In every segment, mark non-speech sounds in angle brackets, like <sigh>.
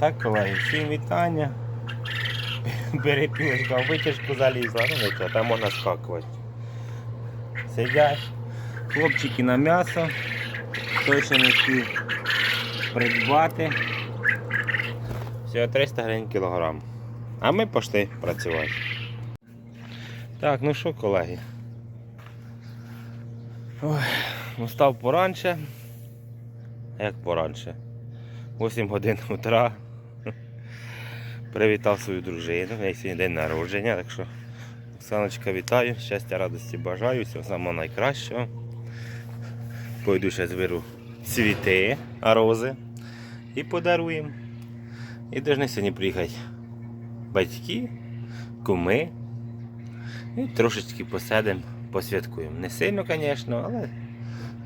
Так, колеги, всім вітання. Перепілочка в витяжку залізла, ну нічого, там можна скакувати. Сидять. Хлопчики на м'ясо. Хто ще не встиг придбати. Всього 300 гривень кілограм. А ми пішли працювати. Так, ну що, колеги? Ой, ну став поранше. Як поранше? 8 годин утра. Привітав свою дружину. Неї сьогодні день народження, так що Оксаночка вітаю, щастя, радості бажаю, всього самого найкращого. Пойду ще зберу цвіти, рози і подаруємо. І повинні сьогодні приїхати батьки, куми. І трошечки посидимо, посвяткуємо. Не сильно, звісно, але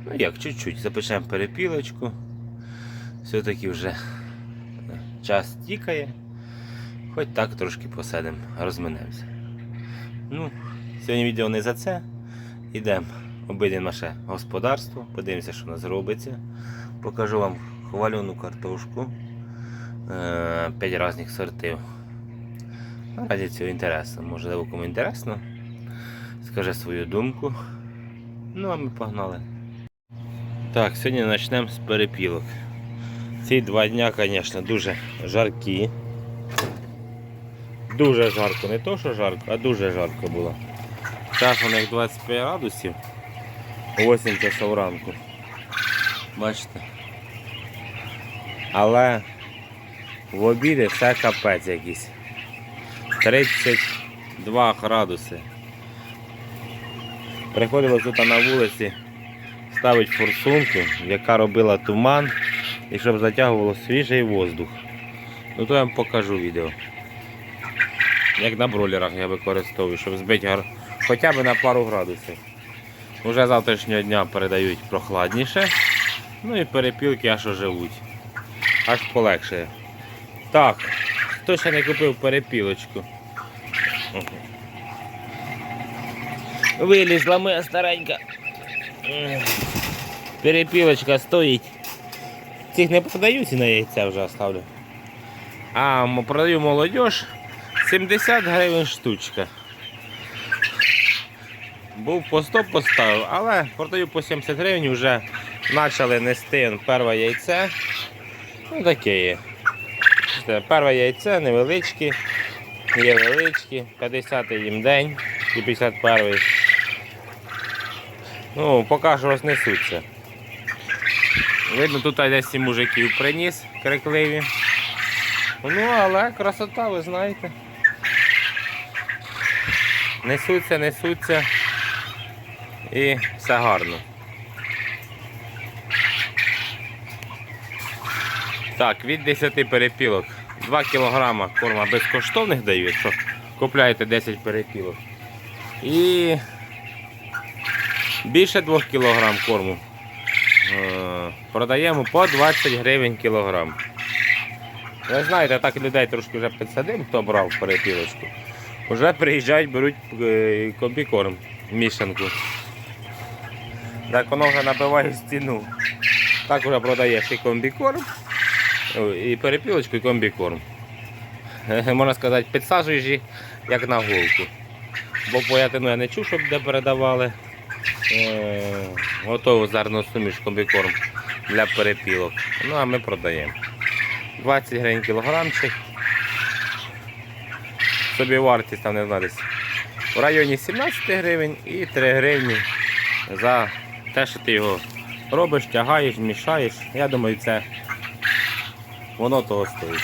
ну як, чуть-чуть. Запечемо перепілочку. Все-таки вже час тікає. Хоч так трошки посидимо, розминемося. Ну, сьогодні відео не за це. Йдемо, обійдемо наше господарство, подивимося, що у нас робиться. Покажу вам хвалену картошку. 5 різних сортів. Раді цього інтересно. Можливо, кому інтересно. Скаже свою думку. Ну, а ми погнали. Так, сьогодні почнемо з перепілок. Ці два дня, звісно, дуже жаркі. Дуже жарко, не то, що жарко, а дуже жарко було. Зараз у них 25 градусів, 8 часов ранку. Бачите? Але в обіді все капець якийсь. 32 градуси. Приходилось тут на вулиці ставити форсунку, яка робила туман і щоб затягувало свіжий воздух. Ну то я вам покажу відео. Як на бролерах я використовую, щоб збити гар... хоча б на пару градусів. Уже завтрашнього дня передають прохладніше. Ну і перепілки аж оживуть. Аж полегшає. Так, хто ще не купив перепілочку? Вилізла моя старенька. Перепілочка стоїть. Цих не продаю, ці на яйця вже оставлю. А продаю молодіж 70 гривень штучка. Був по 100 поставив, але продаю по 70 гривень, вже почали нести перше яйце. Ну таке є. Перше яйце невеличкі, є величкі, 50 їм день і 51. Ну, поки що рознесуться. Видно, тут десь і мужиків приніс крикливі. Ну, але красота, ви знаєте. Несуться, несуться і все гарно. Так, від 10 перепілок. 2 кг корма безкоштовних даю, якщо купляєте 10 перепілок. І більше 2 кг корму е, продаємо по 20 гривень кілограм. Ви знаєте, так людей трошки вже підсадив, хто брав перепілочку. Вже приїжджають, беруть е, комбікорм, мішанку. Так воно вже набиває стіну. Так вже продаєш і комбікорм, і перепілочку, і комбікорм. Е, Можна сказати, підсаджуєш як на голку. Бо поятину я не чув, щоб де передавали. Е, Готову зерно суміш комбікорм для перепілок. Ну а ми продаємо. 20 гривень кілограмчик. Собі вартість там не знаю, в районі 17 гривень і 3 гривні за те, що ти його робиш, тягаєш, мішаєш. Я думаю, це воно того стоїть.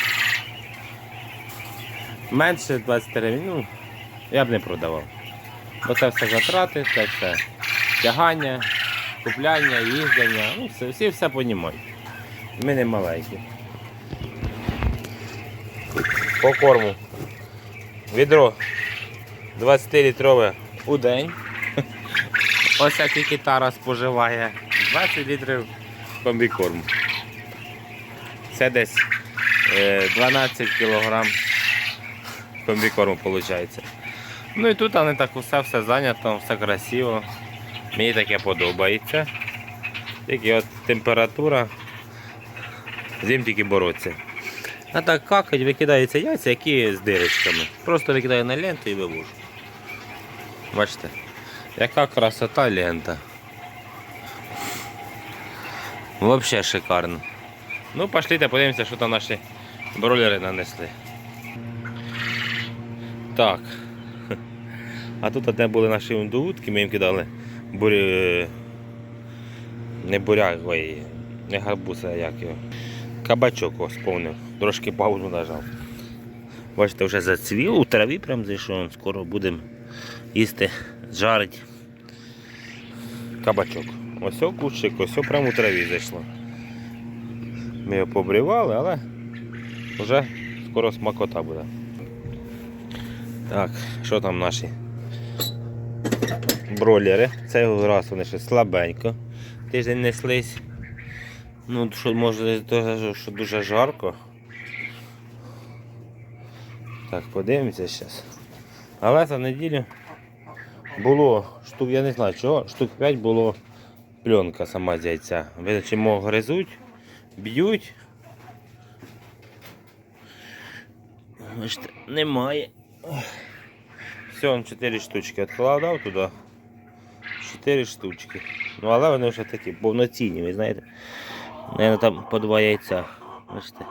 Менше 20 гривень, ну, я б не продавав. Бо це все затрати, це все тягання, купляння, їздення. Ну, все, всі все понімають. Ми не маленькі. По корму. Відро 20-літрове у день. <laughs> Ось як тільки тара споживає 20 літрів комбікорму. Це десь е, 12 кілограм комбікорму виходить. Ну і тут вони так усе все зайнято, все красиво. Мені таке подобається. Тільки от температура. З ним тільки боротися. А так какать, викидаються яйця, які з дирочками. Просто викидаю на ленту і вивожу. Бачите, яка красота лента. Вообще шикарно. Ну, пошлите, подивимося, що там наші бройлери нанесли. Так. А тут одне були наші удовудки, ми їм кидали бурі... не буряк, не гарбуз, а як його. Кабачок ось повнив. Трошки паузу нажав. Бачите, вже зацвів, у траві прям зайшов, скоро будемо їсти, жарить кабачок. Ось о кущик, ось прямо у траві зайшло. Ми його побрівали, але вже скоро смакота буде. Так, що там наші бройлери? Цей раз вони ще слабенько. Тиждень неслись. Ну, що може що дуже жарко. Так, подивимося зараз. Але за неділю було штук, я не знаю чого, штук 5 було пленка сама з яйця. Видачимо гризуть, б'ють. Немає. Все, он 4 штучки відкладав туди. 4 штучки. Ну, але вони вже такі повноцінні, ви знаєте. Наверно, там по два яйця. Бачите.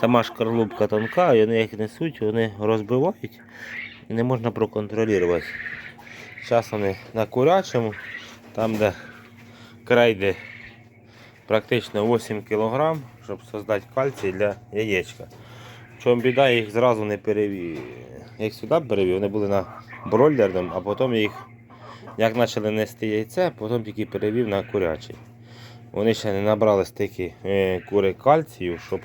Сама шкарлупка тонка, і вони як несуть, вони розбивають і не можна проконтролювати. Зараз вони на курячому, там де край де практично 8 кг, щоб создати кальцій для яєчка. В чому біда, їх зразу не перевів. Я їх сюди перевів, вони були на бройлерному, а потім їх, як почали нести яйце, потім тільки перевів на курячий. Вони ще не набрали стільки е, кури кальцію, щоб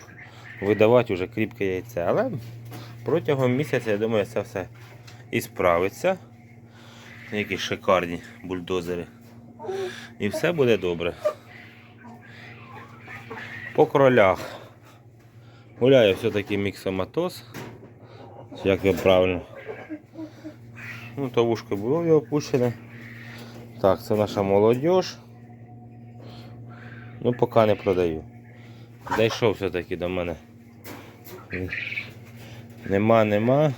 видавати вже кріпке яйце. Але протягом місяця, я думаю, це все і справиться. Які шикарні бульдозери. І все буде добре. По кролях. Гуляє все-таки міксоматоз. Як його правильно? Ну, то вушко було його опущене. Так, це наша молодіж. Ну, поки не продаю. Дійшов все-таки до мене. Нема, нема.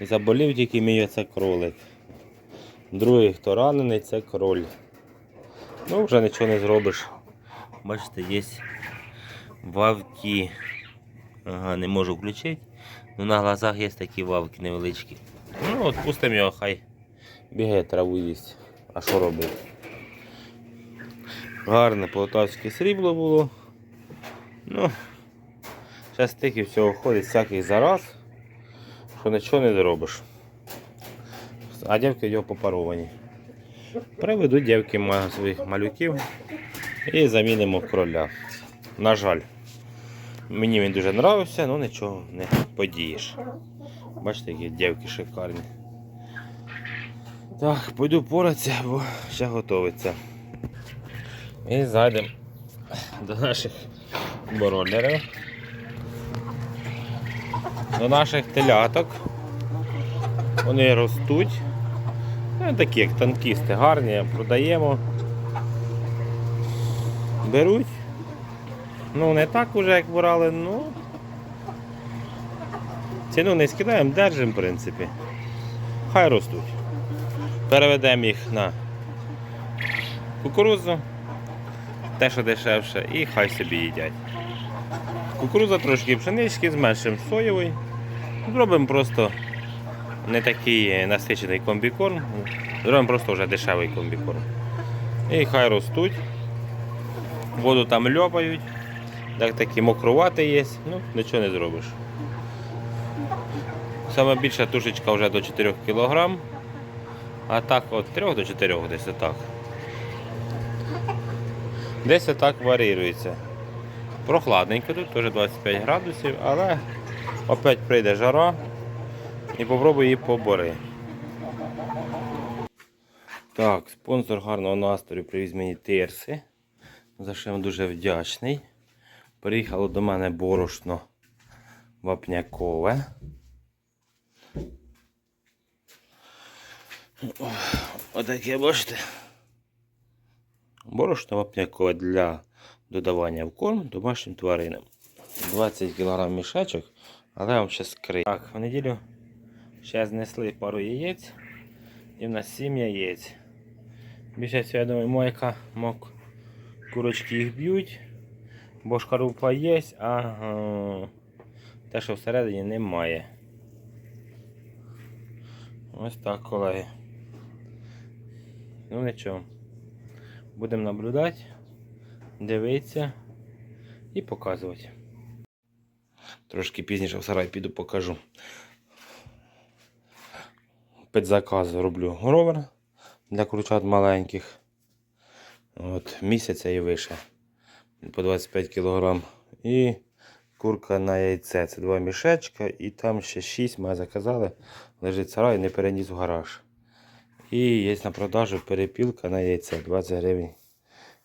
Заболів тільки мій оце кролик. Другий, хто ранений, це кроль. Ну, вже нічого не зробиш. Бачите, є вавки. Ага, не можу включити. Ну на глазах є такі вавки невеличкі. Ну, от пустимо його, хай бігає траву їсть. А що робити? Гарне полтавське срібло було. Ну, зараз стільки всього ходить всяких зараз, що нічого не зробиш. А дівки його попаровані. Приведу дівки своїх малюків і замінимо кроля. На жаль. Мені він дуже подобався, але нічого не подієш. Бачите, які дівки шикарні. Так, пойду поратися, бо ще готовиться. І зайдемо до наших бройлерів. До наших теляток. Вони ростуть. Ну, такі як танкісти, гарні, продаємо. Беруть. Ну, не так уже, як брали, ну. Ціну не скидаємо, держимо, в принципі. Хай ростуть. Переведемо їх на кукурудзу, те, що дешевше, і хай собі їдять. Кукурудза трошки пшенички, зменшимо соєвий. Зробимо просто не такий насичений комбікорм. Зробимо просто вже дешевий комбікорм. І хай ростуть. Воду там льопають. Так такі мокрувати є, ну нічого не зробиш. Саме більша тушечка вже до 4 кг, а так від 3 до 4 десь отак. Десь отак варіюється. Прохладненько тут, теж 25 градусів, але опять прийде жара і попробуй її побори. Так, спонсор гарного настрою привіз мені тирси, за що я вам дуже вдячний. Приїхало до мене борошно вапнякове. Отаке, бачите. Борошно вапнякове для додавання в корм домашнім тваринам. 20 кг мішечок, але вам ще скрию. Так, в неділю ще знесли пару яєць. І в нас 7 яєць. Більше всього, я думаю, мойка, мок, курочки їх б'ють, бо шкарупа є, а те, що всередині немає. Ось так, колеги. Ну нічого. Будемо наблюдати, дивитися і показувати. Трошки пізніше в сарай піду покажу. Під заказ роблю ровер для курчат маленьких. От, місяця і вище. По 25 кг. І курка на яйце. Це два мішечка. І там ще 6 ми заказали. Лежить сарай, не переніс в гараж. І є на продажу перепілка на яйце 20 гривень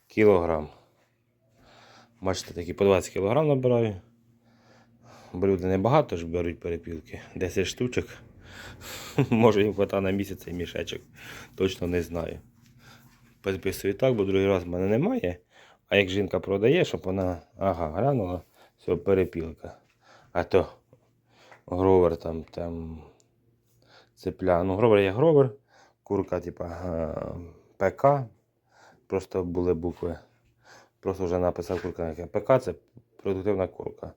кілограм. Бачите, такі по 20 кг набираю. Бо люди небагато ж беруть перепілки. 10 штучок. <laughs> Може їм хватає на місяць цей мішечок. Точно не знаю. Підписую так, бо другий раз в мене немає. А як жінка продає, щоб вона ага, глянула, все, перепілка. А то гровер там, там цепля. Ну, гровер є гровер, курка, типа е, ПК. Просто були букви. Просто вже написав курка. ПК це продуктивна курка.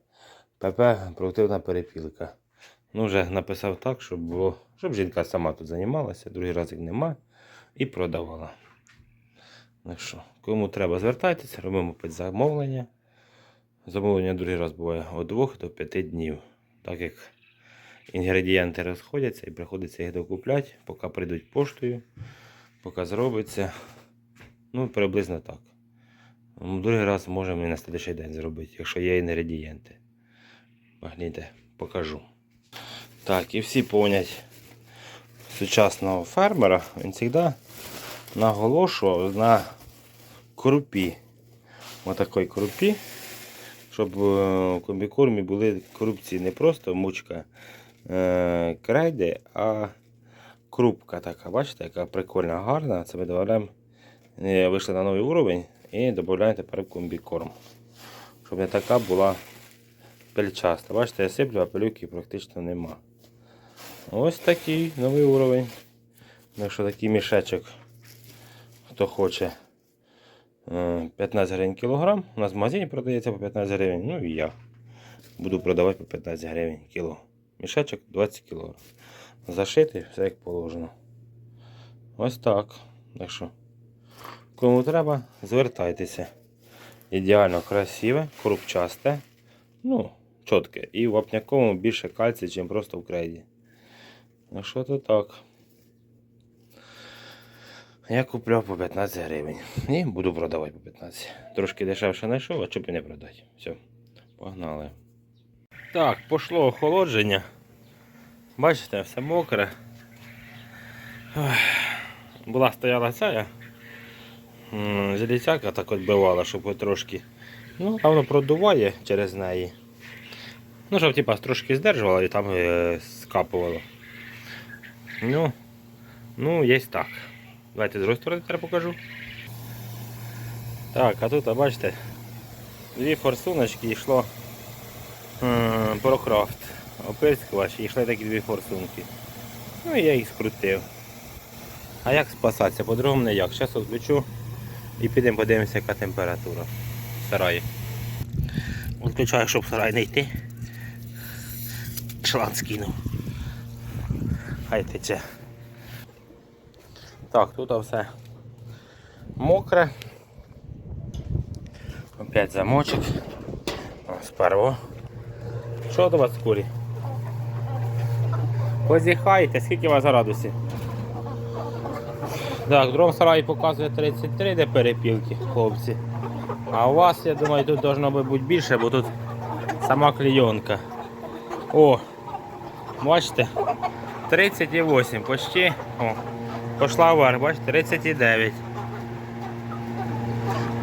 ПП продуктивна перепілка. Ну, вже написав так, щоб було, щоб жінка сама тут займалася, другий раз їх нема і продавала. Ну що, кому треба, звертайтеся, робимо замовлення. Замовлення другий раз буває від 2 до 5 днів. Так як інгредієнти розходяться і приходиться їх докупляти, поки прийдуть поштою, поки зробиться. Ну, приблизно так. Другий раз можемо і на слідчий день зробити, якщо є інгредієнти. Гляньте, покажу. Так, і всі понять сучасного фермера, він завжди наголошував на крупі. Отакої крупі, щоб е, в комбікормі були крупці не просто мучка е, крейди, а крупка така. Бачите, яка прикольна, гарна. Це ми додаємо, е, вийшли на новий уровень і додаємо тепер в комбікорм. Щоб не така була пельчаста. Бачите, я сиплю, а пилюки практично нема. Ось такий новий уровень. Якщо такий мішечок, хто хоче е, 15 гривень кілограм. У нас в магазині продається по 15 гривень. Ну і я буду продавати по 15 гривень кіло. Мішечок 20 кілограм. Зашитий, все як положено. Ось так. Так що, кому треба, звертайтеся. Ідеально красиве, крупчасте. Ну, чітке. І в вапняковому більше кальцію, ніж просто в крейді. Ну що то так. Я купляв по 15 гривень. І буду продавати по 15. Трошки дешевше знайшов, а чоб і не продати. Все, погнали. Так, пошло охолодження. Бачите, все мокре. Була стояла ця м, так відбивала, щоб трошки. Ну, а воно продуває через неї. Ну, щоб типа трошки здержувало і там е, скапувало. Ну, ну, є так. Давайте з другої сторони тепер покажу. Так, а тут, а бачите, дві форсуночки йшло Прокрафт. Опирскувач, і йшли такі дві форсунки. Ну і я їх скрутив. А як спасатися? По-другому ніяк. Зараз відключу і підемо подивимося, яка температура в сараї. Відключаю, щоб в сарай не йти. Члан скинув. Хай тече. Так, тут все мокре. Опять замочок. Сперво. Що до вас курі? Позіхайте, скільки у вас градусів? Так, в другому сараї показує 33, де перепілки, хлопці. А у вас, я думаю, тут должно бути більше, бо тут сама клейонка. О, бачите? 38, почти. О, пішла вверх, бачите, 39.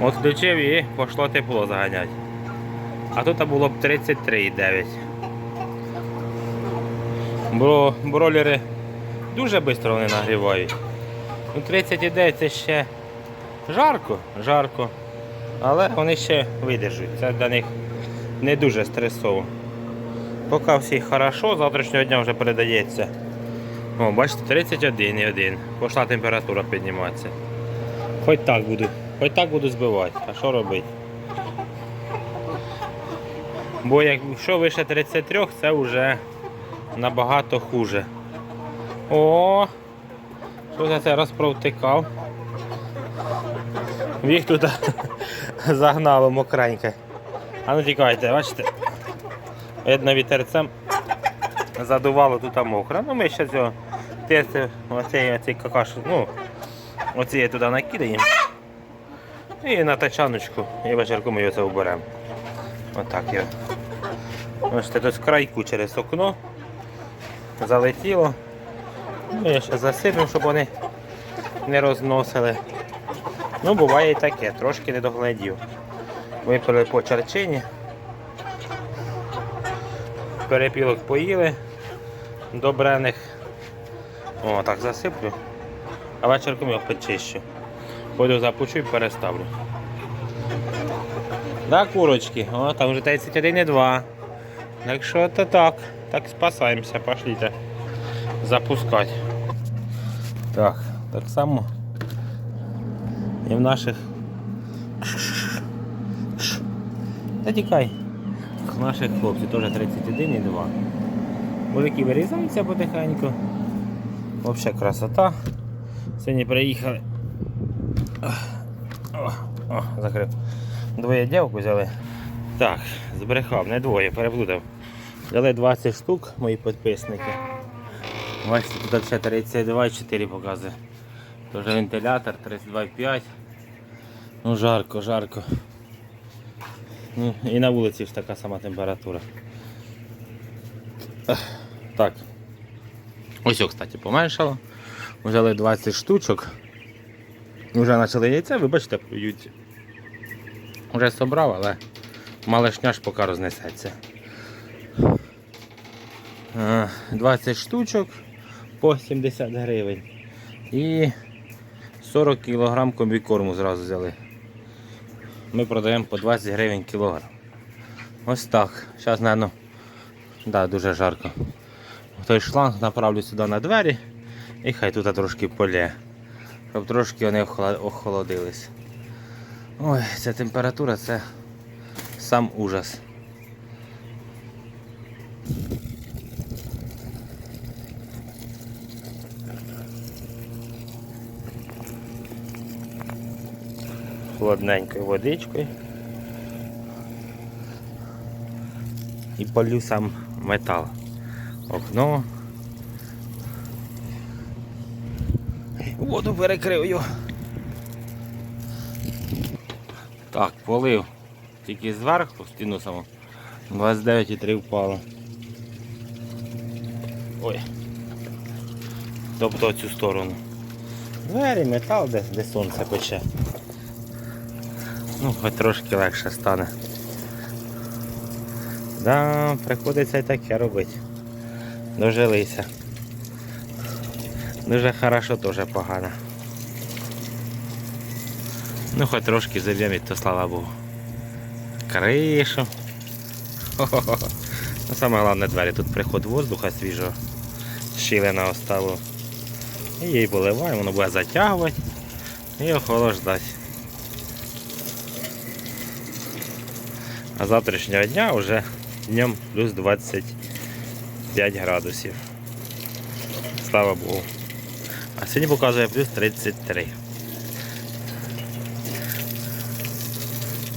От включив і пішло тепло заганяти. А тут було б 33,9. Бо бролери дуже швидко вони нагрівають. Ну 39 це ще жарко, жарко. Але вони ще видержуть. Це для них не дуже стресово. Поки всі хорошо, завтрашнього дня вже передається. О, бачите, 31,1. Пішла температура підніматися. Хоч так буду, хоч так буду збивати. А що робити? Бо якщо вище 33, це вже набагато хуже. О! Що за це розпровтикав? Їх тут <laughs> загнало мокреньке. А ну тікайте, бачите? Видно вітерцем задувало тут мокро. Ну ми ще цього тести оцей, оцей какаш, ну, оці туди накидаємо. І на тачаночку, і вечірку ми його це уберемо. Отак його. Бачите, тут крайку через окно залетіло. Ну, я ще засиплю, щоб вони не розносили. Ну, буває і таке, трошки не доглядів. Випили по чарчині. Перепілок поїли добрених. О, так засиплю. А вечірком його почищу. Пойду запучу і переставлю. Да, курочки? О, там вже 31,2. Так що то так. Так спасаємося, пошліте. Запускати. Так, так само. І в наших. Та тікай. В наших хлопців теж 31,2. Мужики вирізаються потихеньку. Взагалі красота. Сьогодні приїхали. О, о, закрив. Двоє дівку взяли. Так, збрехав, не двоє, переплутав. Взяли 20 штук, мої підписники. Бачите, тут ще 32,4 показує. Тоже вентилятор 32,5. Ну жарко, жарко. Ну, і на вулиці ж така сама температура. Так. Ось, кстати, поменшало. Взяли 20 штучок. Вже почали яйця, вибачте, плюють. Вже собрав, але малишня ж поки рознесеться. Е, 20 штучок по 70 гривень. І 40 кг комбікорму зразу взяли. Ми продаємо по 20 гривень кілограм. Ось так. Зараз, мабуть, да, дуже жарко. Той шланг направлю сюди на двері і хай тут трошки полє. Щоб трошки вони охолодились. Ой, ця температура це сам ужас. Холодненькою водичкою. І полю сам метал. Окно. Воду перекрив його. Так, полив. Тільки зверху стіну саму. 29,3 впало. Ой. Тобто цю сторону. Двері, метал, де, де сонце пече. Ну, хоч трошки легше стане. Да, приходиться і таке робити. Дожилися. Дуже хорошо, теж погано. Ну, хоч трошки заб'ємо, то слава Богу. Кришу. Хо-хо-хо. <laughs> Ну, саме головне двері, тут приход воздуха свіжого. Щілина оставив. І її поливаємо, воно буде затягувати і охолоджувати. А завтрашнього дня вже днем плюс 25 градусів. Слава Богу. А сьогодні показує плюс 33.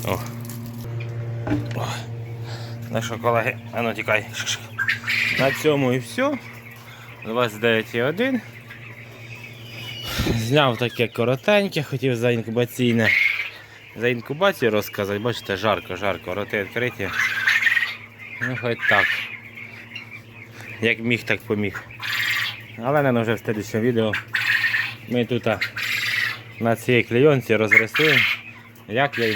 О. О. Ну що, колеги, а ну тікай. На цьому і все. 29,1. Зняв таке коротеньке, хотів за інкубаційне. За інкубацію розказати, бачите, жарко, жарко, роти відкриті. Ну хоч так. Як міг, так поміг. Але не вже в слідчому відео ми тут на цій клейонці розрисуємо, як я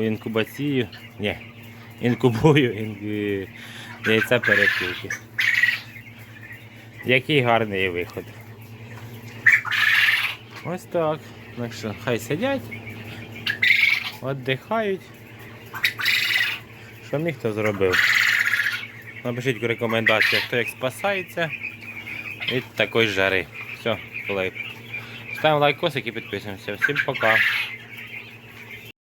інкубацію, ні, інкубую ін- яйця перепілки. Який гарний виход. Ось так. Так що хай сидять, віддихають, Що міг, то зробив. Напишіть в рекомендаціях, хто як спасається від такої жари. Все, лайк. Ставимо лайкосик і підписуємося. Всім пока.